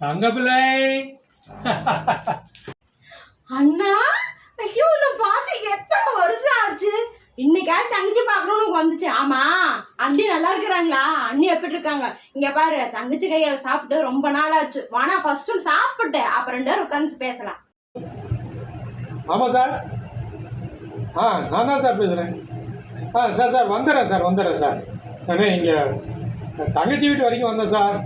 தங்க பிள்ளை. அண்ணா ஐயோ உன்னை பார்த்து எத்தனை வருஷம் ஆச்சு? இன்னைக்காவது தங்கச்சி பார்க்கணும்னு உனக்கு வந்துச்சு. ஆமா அண்ணி நல்லா இருக்கிறாங்களா? அண்ணி எப்படி இருக்காங்க? இங்க பாரு தங்கச்சி கையால சாப்பிட்டு ரொம்ப நாள் ஆச்சு வானா ஃபர்ஸ்ட் சாப்பிட்டு அப்புறம் ரெண்டு பேரும் உட்காந்து பேசலாம். ஆமாம் சார். ஆ நான் தான் சார் பேசுகிறேன் ஆ சார் சார் வந்துடுறேன் சார் வந்துடுறேன் சார். இங்கே தங்கச்சி வீட்டு வரைக்கும் வந்தேன் சார்.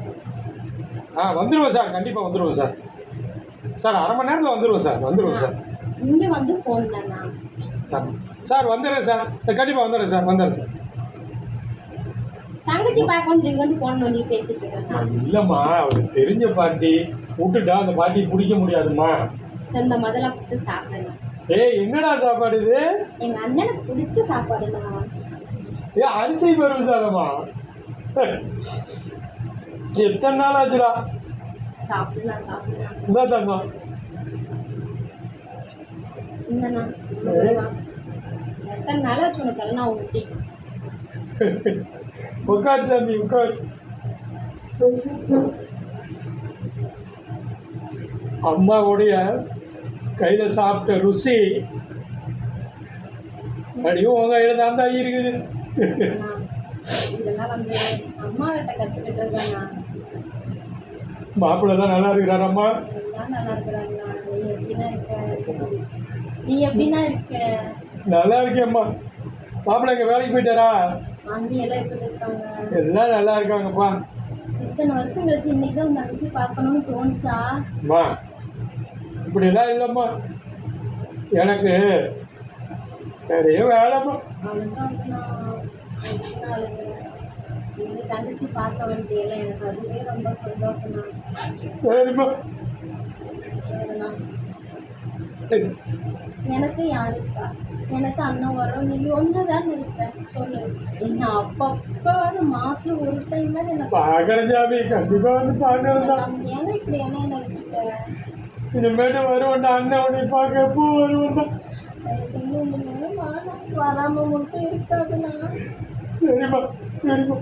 ஆ வந்துடுவேன் சார். கண்டிப்பாக வந்துடுவேன் சார். சார் அரை மணி நேரத்தில் வந்துடுவேன் சார். வந்துடுவேன் சார். இங்க வந்து போன் தானா சார் சார் வந்துடுறேன் சார். கண்டிப்பாக வந்துடுறேன் சார். வந்துடுறேன் சார். தங்கச்சி பார்க்க வந்து இங்க வந்து போன் பண்ணி பேசிட்டு இருக்கேன் இல்லைம்மா. அவருக்கு தெரிஞ்ச பாட்டி. விட்டுட்டா அந்த பாட்டி பிடிக்க முடியாதும்மா. சரி இந்த முதல்ல ஃபர்ஸ்ட் சாப்பிடலாம் ஏய் என்னடா சாப்பாடு இது? எங்க அண்ணனுக்கு பிடிச்ச சாப்பாடுண்ணா ஏ அரிசி பருப்பு சாதமா எத்தனை நாள் ஆச்சுடா? இந்த தங்கம். உட்காரு சாமி உட்காரு அம்மாவுடைய கையில் சாப்பிட்ட ருசி அடியும் உங்க கையில் தான் தான் இருக்குது இதெல்லாம் வந்து அம்மா கிட்ட மாப்பிள்ளை தான் நல்லா இருக்கிறார் அம்மா. நல்லா இருக்கிறாங்கண்ணா நீ எப்படின்னா இருக்க? நீ எப்படின்னா இருக்க? நல்லா இருக்கேம்மா மாப்பிள்ளை இங்கே வேலைக்கு போயிட்டாரா? ஆண்டி எல்லாம் எப்படி இருக்காங்க? எல்லாம் நல்லா இருக்காங்கப்பா. இத்தனை வருஷம் கழிச்சு இன்னைக்கு தான் தங்கச்சி பார்க்கணும்னு தோணுச்சா? அம்மா இப்படிலாம் இல்லைம்மா. எனக்கு நிறைய வேலைம்மா. அவனுக்கு வந்து நான் இந்த தங்கச்சி பார்க்க வேண்டியல எனக்கு அதுவே ரொம்ப சந்தோஷம் தான் சரிம்மா எனக்கு யார் இருக்கா எனக்கு அண்ணன் வரும் நீ ஒன்று தான் இருக்க சொல்லு. என்ன அப்பப்போ மாசம் ஒரு டைம் தான் என்ன பார்க்குறேன் சாமி கண்டிப்பாக வந்து பார்க்குறேன் தான் ஏன்னா இப்படி என்ன என்ன இனிமேட்டு வருவேன்டா அண்ணன் உன்னை பார்க்க எப்போ வருவேன்டா இன்னும் வராம? மட்டும் தெரியுமா தெரியுமா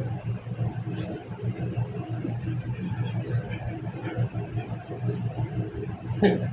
Yeah.